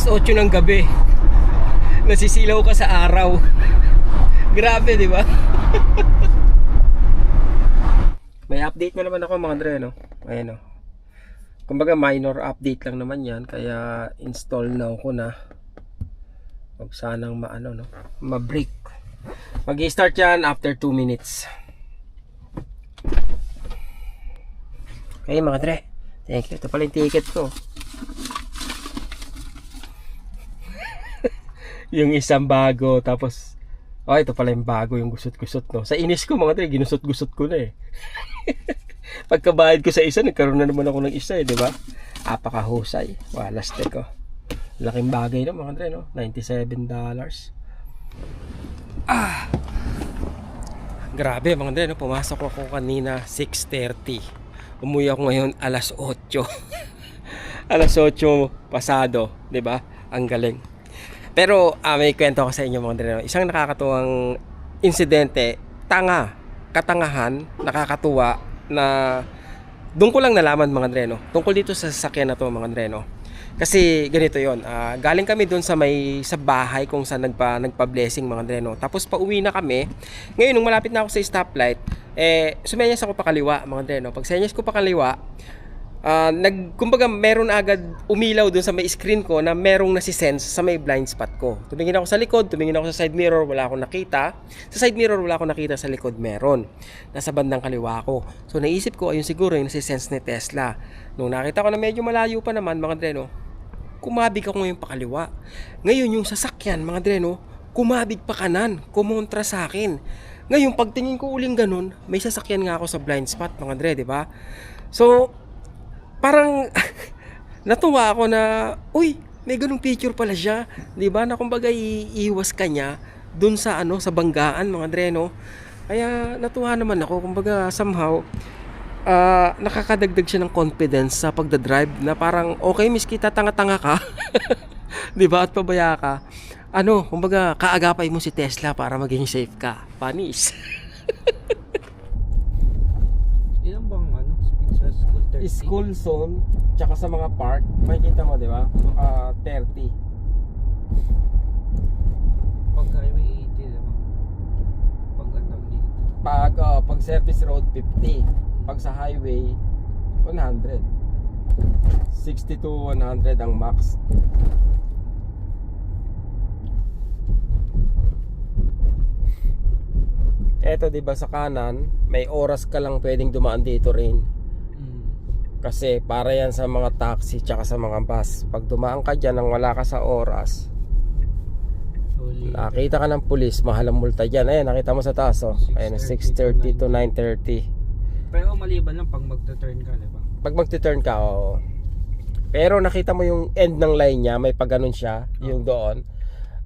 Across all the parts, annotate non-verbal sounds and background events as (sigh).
alas 8 ng gabi. Nasisilaw ka sa araw. Grabe, di ba? (laughs) May update na naman ako mga Dre, no? Ayan, no? Kumbaga minor update lang naman yan, kaya install na ako na. Huwag sanang maano, no? Ma-break. Mag-start yan after 2 minutes. Okay mga Dre, thank you. Ito pala yung ticket ko. Yung isang bago, tapos Oh, ito pala yung bago yung gusot-gusot, no? Sa inis ko, mga Dre, ginusot-gusot ko na eh. (laughs) Pagkabayad ko sa isa, nagkaroon na naman ako ng isa eh, di ba? Apakahusay. Walas ko. Laking bagay no, mga Dre, no? $97. Ah! Grabe, mga Dre, no? Pumasok ako kanina, 6.30. Umuwi ako ngayon, alas 8. (laughs) alas 8 pasado, di ba? Ang galing. Pero ah, may kwento ko sa inyo mga Dre, no? Isang nakakatuwang insidente, tanga, katangahan, nakakatuwa na doon ko lang nalaman mga Dre, no? Tungkol dito sa sasakyan na to mga Dre, no? Kasi ganito yon ah, galing kami doon sa may sa bahay kung saan nagpa, nagpa-blessing mga Dre, no? Tapos pauwi na kami. Ngayon, nung malapit na ako sa stoplight, eh, sumenyas ako pa kaliwa mga Dre, no? Pag senyas ko pa Ah, nag kumbaga meron agad umilaw dun sa may screen ko na merong nasisense sa may blind spot ko. Tumingin ako sa likod, tumingin ako sa side mirror, wala akong nakita. Sa side mirror wala akong nakita, sa likod meron. Nasa bandang kaliwa ko. So naisip ko ayun siguro yung nasisense ni Tesla. Nung nakita ko na medyo malayo pa naman mga dreno, kumabig ako ngayon pa kaliwa. Ngayon yung sasakyan mga dreno, kumabig pa kanan, kumontra sa akin. Ngayon pagtingin ko uling ganun, may sasakyan nga ako sa blind spot mga dre, di ba? So, parang (laughs) natuwa ako na, uy, may ganung picture pala siya, 'di ba? Na kumbaga iiwas ka niya dun sa ano, sa banggaan mga dreno. Kaya natuwa naman ako, kumbaga somehow ah, nakakadagdag siya ng confidence sa pagdadrive na parang okay miski tatanga-tanga ka. (laughs) 'di ba? At pabaya ka. Ano kumbaga kaagapay mo si Tesla para maging safe ka. Panis (laughs) Ilan bang ano, speed sa school 30? school zone tsaka sa mga park makikita mo di ba Ah, 30 Pag highway 80, diba? Pag ano dito. pag ah, pag service road 50 pag sa highway 100 60 to 100 ang max Eto 'di ba sa kanan, may oras ka lang pwedeng dumaan dito rin. Kasi para yan sa mga taxi tsaka sa mga bus. Pag dumaan ka dyan nang wala ka sa oras, nakita ka ng pulis, mahal ang multa dyan. Ayan, nakita mo sa taas oh. Ayan, 6.30 to 9.30. Pero maliban lang pag magta-turn ka, diba? Pag magti-turn ka, oo. Pero nakita mo yung end ng line niya, may pag ganun siya, yung doon.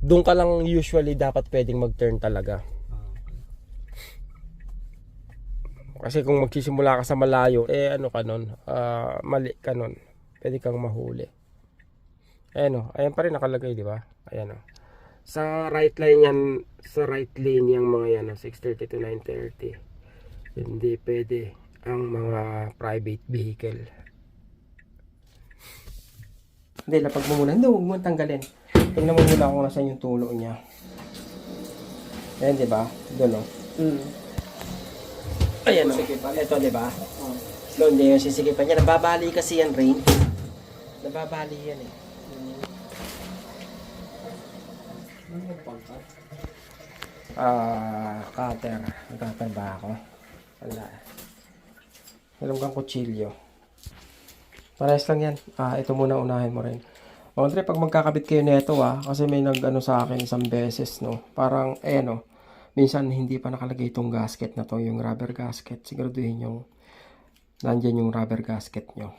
Doon ka lang usually dapat pwedeng mag-turn talaga. Ah, okay. Kasi kung magsisimula ka sa malayo, eh ano ka nun, ah, mali ka nun. Pwede kang mahuli. Ayan o, ayan pa rin nakalagay, di ba? Ayan o. Sa right line yan, sa right lane yung mga yan, oh, 6.30 to 9.30. Hindi pwede ang mga private vehicle. Hindi, lapag mo muna. Hindi, huwag mo tanggalin. Tingnan mo muna kung nasan yung tulo niya. Ayan, di ba? Doon o. Mm. Ayan o. Ito, di ba? Doon din yung sisigipan niya. Nababali kasi yan, Rain. Nababali yan eh. Ah, cutter. Nagkakar ba ako? Wala. Meron kang kutsilyo. Parehas lang yan. Ah, ito muna unahin mo rin. O, Andre, pag magkakabit kayo nito ah, kasi may nag-ano sa akin isang beses, no? Parang, eh, no? Minsan hindi pa nakalagay itong gasket na to, yung rubber gasket. Siguraduhin yung nandyan yung rubber gasket nyo.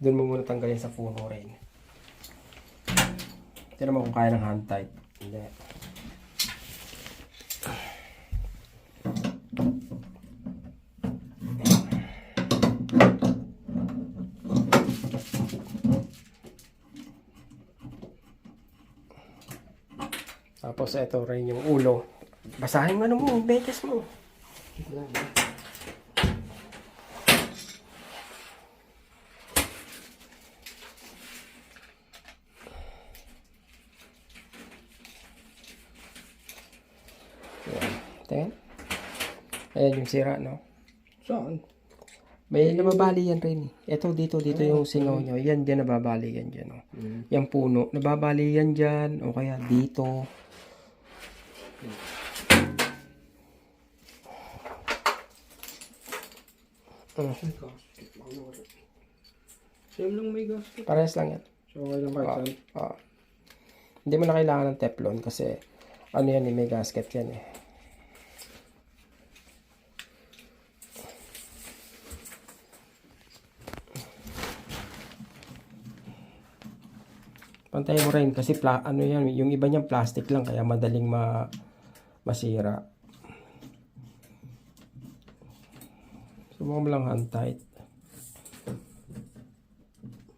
Doon mo muna tanggalin sa puno rin. Tignan mo kung kaya ng hand tight. Hindi. Tapos ito rin yung ulo. Basahin mo ano mo, betes mo. Ayan. Ayan yung sira, no? Saan? May nababali yan rin. Ito dito, dito oh, yung sinaw nyo. Yan dyan, nababali yan dyan. Oh. Mm. Yan puno. Nababali yan dyan. O kaya dito. Mm. Ay, gasket. Ano wala. Same lang may gasket. Parehas lang yan. So, okay lang kahit Ah, saan. ah. Hindi mo na kailangan ng Teflon kasi ano yan eh, may gasket yan eh. Pantay mo rin kasi pla ano yan, yung iba niyang plastic lang kaya madaling ma masira. Subukan mo lang hand.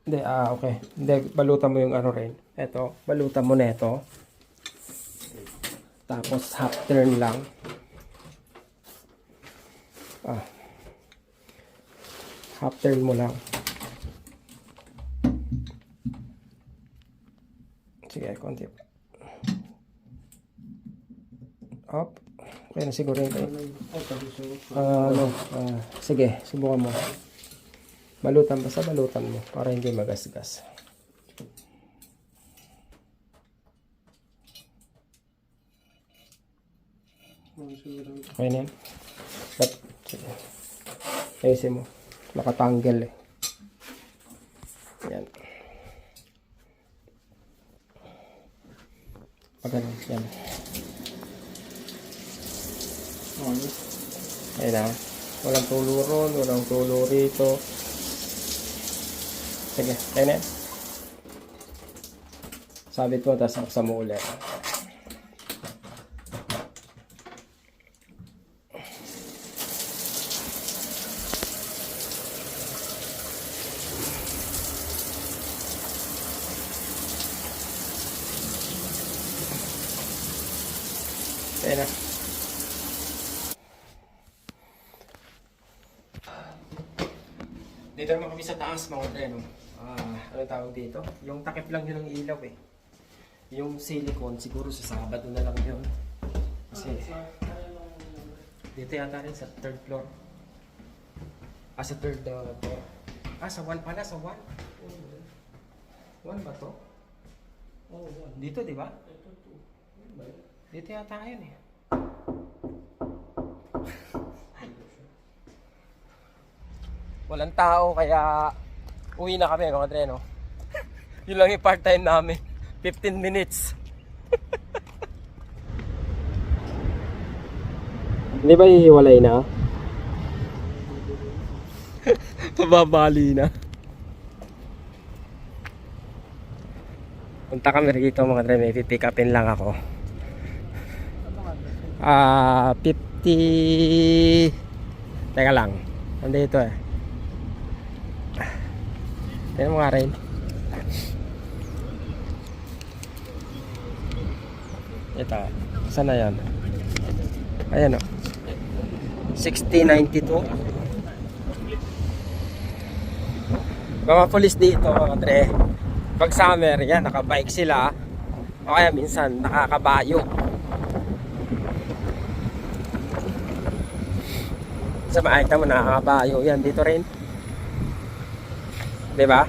Hindi, ah, okay. Hindi, balutan mo yung ano rin. Ito, balutan mo na. Tapos half turn lang. Ah. Half turn mo lang. Sige, konti. Up. Okay na siguro yun. Ah, ano, ah, sige, subukan mo. Balutan, basta balutan mo para hindi magasgas. Okay na yan? Ba't, sige. Ayusin mo. Nakatanggal eh. Yan. Pag ganun, yan. Okay. Ayun na. Walang tulo ron, walang tulo rito. Sige, kaya na. Sabit mo, tapos saksa mo ulit. Dito naman kami sa taas mga treno. Ah, ano tawag dito? Yung takip lang yun ng ilaw eh. Yung silicone, siguro sa Sabado na lang yun. Kasi, dito yata rin sa third floor. Ah, sa third uh, floor. Ah, sa one pala, sa one. One ba to? Oh, one. Dito, di ba? Dito yata yun eh. Walang tao kaya uwi na kami mga treno. Yun lang yung part time namin. 15 minutes. (laughs) Hindi ba hihiwalay na? (laughs) Pababali na. Punta kami rito mga treno. May pick upin lang ako. Ah, 50 Teka lang. Nandito eh. Mo nga rin. Ito. Saan na yan? Ayan o. 6092. Mga polis dito mga tre. Pag summer yan, nakabike sila. O kaya minsan nakakabayo. Sa makikita mo nakakabayo yan dito rin. 'Di ba?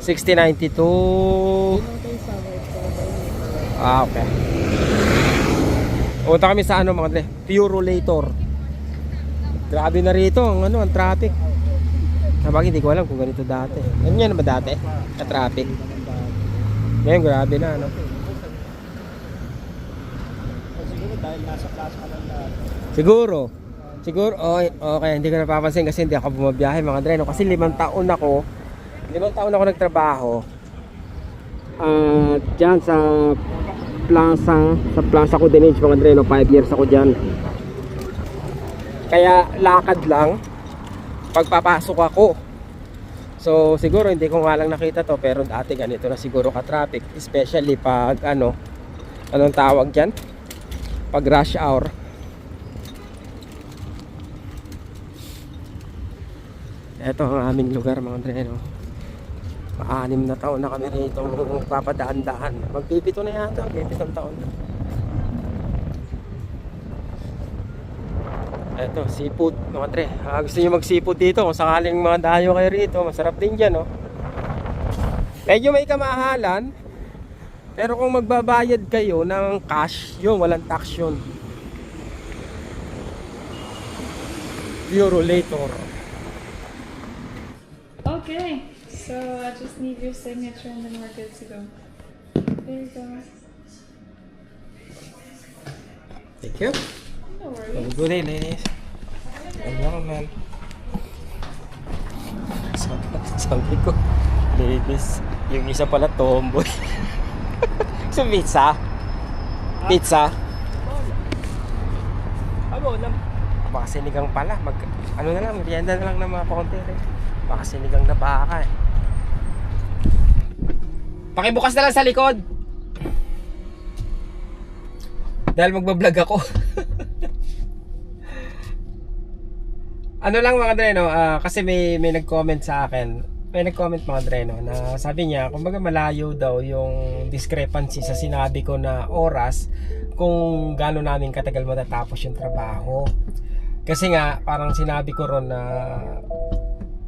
6092. Ah, okay. Punta kami sa ano mga dre, Purolator. Grabe na rito ang ano, ang traffic. Sabagay, hindi ko alam kung ganito dati. Ganyan ba dati? Na traffic. Ngayon, grabe na, ano. Siguro. Siguro. Siguro, okay, hindi ko napapansin kasi hindi ako bumabiyahe mga dre. No? Kasi limang taon ako, limang taon ako nagtrabaho. At dyan sa plaza, sa plaza ko din mga dre, no? 5 years ako dyan. Kaya lakad lang, pagpapasok ako. So siguro hindi ko nga lang nakita to pero dati ganito na siguro ka traffic especially pag ano anong tawag diyan pag rush hour Ito ang aming lugar mga Andre, no? Maanim na taon na kami rito papadaan-daan. Magpipito na yata, magpipitong taon na. Eto, seafood, mga tre. Ah, gusto niyo mag-seafood dito, kung sakaling mga dayo kayo rito, masarap din dyan, no? Medyo may kamahalan, pero kung magbabayad kayo ng cash, yun, walang tax yun. Euro later. Okay, so I just need your signature and then we're good to go. There you go. Thank you. No Have worries. a good day, ladies. Ano man. (laughs) Sabi, sabi ko, ladies, yung isa pala tomboy. (laughs) so, pizza? Pizza? Abo, nam. Baka sinigang pala. Mag, ano na lang, merienda na lang ng mga konti. Baka sinigang na baka eh. Pakibukas na lang sa likod. Dahil magbablog ako. (laughs) ano lang mga Dreno, ah, kasi may may nag-comment sa akin. May nag-comment mga Dreno na sabi niya, kumbaga malayo daw yung discrepancy sa sinabi ko na oras kung gaano namin katagal matatapos yung trabaho. Kasi nga, parang sinabi ko ron na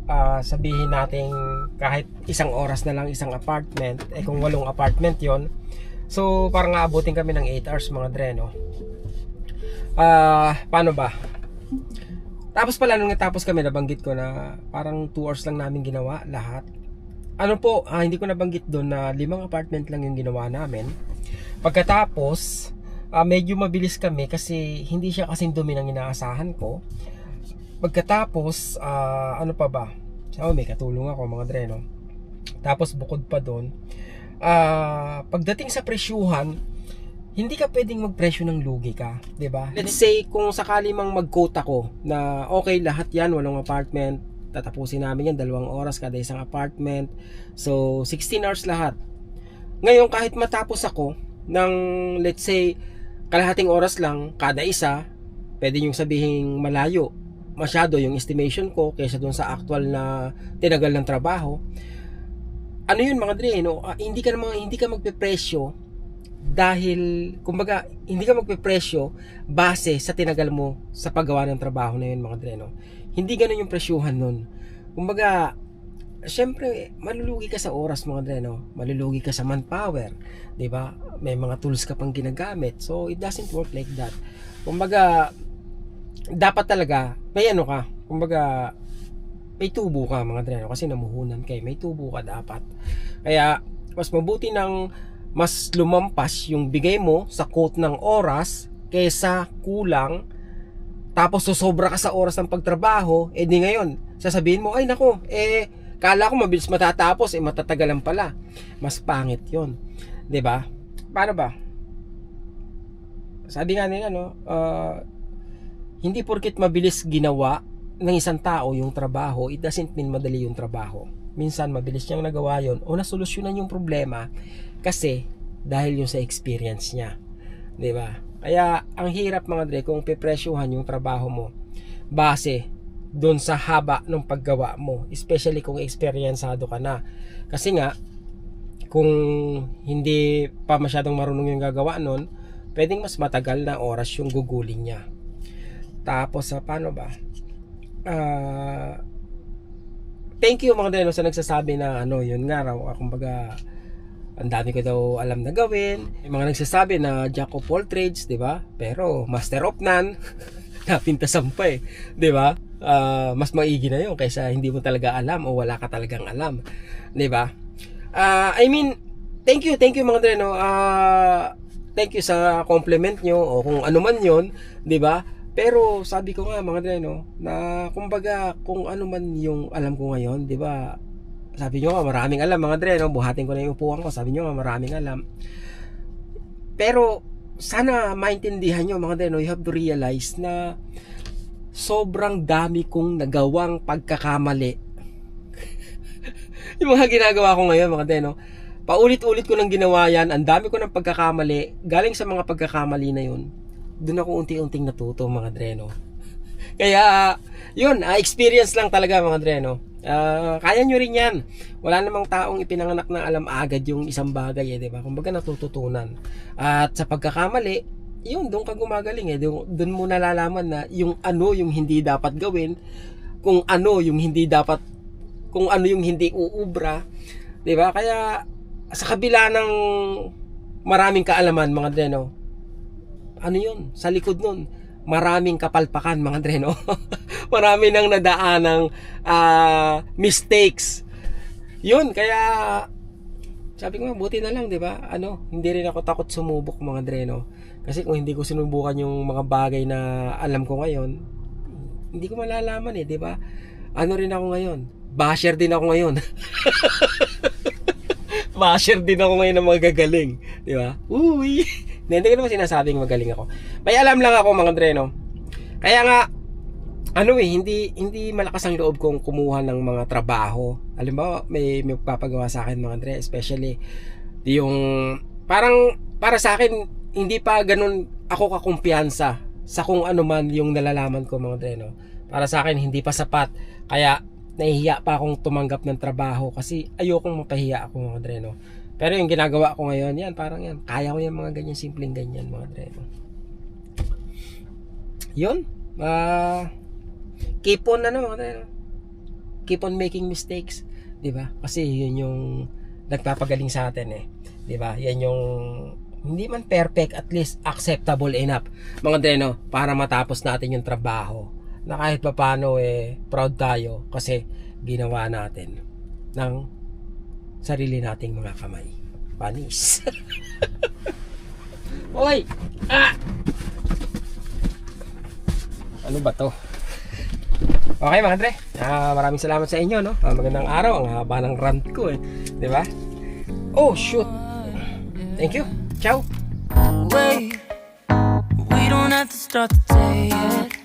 ah, sabihin natin kahit isang oras na lang isang apartment, eh kung walong apartment yon so parang aabutin kami ng 8 hours mga Dreno. Ah, paano ba? Tapos pala nung natapos kami, nabanggit ko na parang 2 hours lang namin ginawa lahat. Ano po, ah, hindi ko nabanggit doon na limang apartment lang yung ginawa namin. Pagkatapos, ah, medyo mabilis kami kasi hindi siya kasing dumi ng inaasahan ko. Pagkatapos, ah, ano pa ba? So, may katulong ako mga dreno. Tapos bukod pa doon, ah, pagdating sa presyuhan, hindi ka pwedeng magpresyo ng lugi ka, 'di ba? Let's say kung sakali mang mag-quote ako na okay lahat 'yan, walong apartment, tatapusin namin 'yan dalawang oras kada isang apartment. So 16 hours lahat. Ngayon kahit matapos ako ng let's say kalahating oras lang kada isa, pwede yung sabihin malayo masyado yung estimation ko kaysa doon sa actual na tinagal ng trabaho. Ano yun mga dre, no? Ah, hindi ka naman hindi ka magpepresyo dahil kumbaga hindi ka magpepresyo base sa tinagal mo sa paggawa ng trabaho na yun mga dre, no? Hindi ganun yung presyuhan nun. Kumbaga Siyempre, malulugi ka sa oras mga dre, no? Malulugi ka sa manpower, 'di ba? May mga tools ka pang ginagamit. So, it doesn't work like that. Kumbaga, dapat talaga may ano ka. Kumbaga, may tubo ka mga dre, no? Kasi namuhunan kay may tubo ka dapat. Kaya, mas mabuti ng mas lumampas yung bigay mo sa quote ng oras kaysa kulang tapos susobra ka sa oras ng pagtrabaho, eh di ngayon, sasabihin mo, ay nako, eh, kala ko mabilis matatapos, eh matatagalan pala. Mas pangit yon 'di ba? Paano ba? Sabi nga nila, no, ah, hindi porket mabilis ginawa ng isang tao yung trabaho, it doesn't mean madali yung trabaho. Minsan, mabilis niyang nagawa yon o nasolusyonan yung problema kasi dahil yung sa experience niya. 'Di ba? Kaya ang hirap mga dre kung pepresyuhan yung trabaho mo base doon sa haba ng paggawa mo, especially kung eksperyensado ka na. Kasi nga kung hindi pa masyadong marunong yung gagawa nun, pwedeng mas matagal na oras yung gugulin niya. Tapos sa paano ba? Ah thank you mga deno sa nagsasabi na ano, yun nga raw, ah, kumbaga ang dami ko daw alam na gawin. May mga nagsasabi na jack of all trades, 'di ba? Pero master of none. (laughs) Napintasan pa eh, 'di ba? Ah, mas maigi na 'yon kaysa hindi mo talaga alam o wala ka talagang alam, 'di ba? Ah, I mean, thank you, thank you mga dreno. Ah, thank you sa compliment nyo o kung ano man 'yon, 'di ba? Pero sabi ko nga mga dreno na kumbaga kung ano man yung alam ko ngayon, 'di ba? Sabi nyo nga maraming alam mga dre, no? buhatin ko na yung upuan ko. Sabi nyo nga maraming alam. Pero sana maintindihan nyo mga dre, no? you have to realize na sobrang dami kong nagawang pagkakamali. (laughs) yung mga ginagawa ko ngayon mga dre, no? paulit-ulit ko nang ginawa yan. Ang dami ko ng pagkakamali. Galing sa mga pagkakamali na yun, doon ako unti-unting natuto mga dre, no? (laughs) Kaya, yun, ah, experience lang talaga mga dre, no? Ah, kaya nyo rin yan. Wala namang taong ipinanganak na alam agad yung isang bagay, eh, di ba? Kumbaga natututunan. At sa pagkakamali, yun, doon ka gumagaling eh. Doon mo nalalaman na yung ano yung hindi dapat gawin, kung ano yung hindi dapat, kung ano yung hindi uubra. 'Di ba Kaya sa kabila ng maraming kaalaman mga dreno, ano yun, sa likod nun, maraming kapalpakan mga dreno. (laughs) Marami nang nadaan ng ah, mistakes. Yun, kaya sabi ko buti na lang, di ba? Ano, hindi rin ako takot sumubok mga dreno. Kasi kung hindi ko sinubukan yung mga bagay na alam ko ngayon, hindi ko malalaman eh, di ba? Ano rin ako ngayon? Basher din ako ngayon. (laughs) Basher din ako ngayon ng mga gagaling. Di ba? Uy! Hindi, ko naman sinasabing magaling ako. May alam lang ako mga dreno. Kaya nga, ano eh, hindi hindi malakas ang loob kong kumuha ng mga trabaho. Alam ba, may may papagawa sa akin mga Dre, especially yung parang para sa akin hindi pa ganun ako kakumpiyansa sa kung ano man yung nalalaman ko mga Dre, no? Para sa akin hindi pa sapat. Kaya nahihiya pa akong tumanggap ng trabaho kasi ayokong mapahiya ako mga Dre, no? Pero yung ginagawa ko ngayon, yan, parang yan. Kaya ko yung mga ganyan, simpleng ganyan, mga no? Yun. Ah keep on ano mga tayo, keep on making mistakes, ba? Kasi 'yun yung nagpapagaling sa atin eh. ba? Yan yung hindi man perfect, at least acceptable enough. Mga dreno, para matapos natin yung trabaho. Na kahit papaano eh proud tayo kasi ginawa natin ng sarili nating mga kamay. Panis. (laughs) Oy! Ah! Ano ba to? Okay mga Andre, ah, maraming salamat sa inyo no. Ah, magandang araw, ang haba ng rant ko eh, 'di ba? Oh shoot. Thank you. Ciao. Wait, we don't have to start the day yet.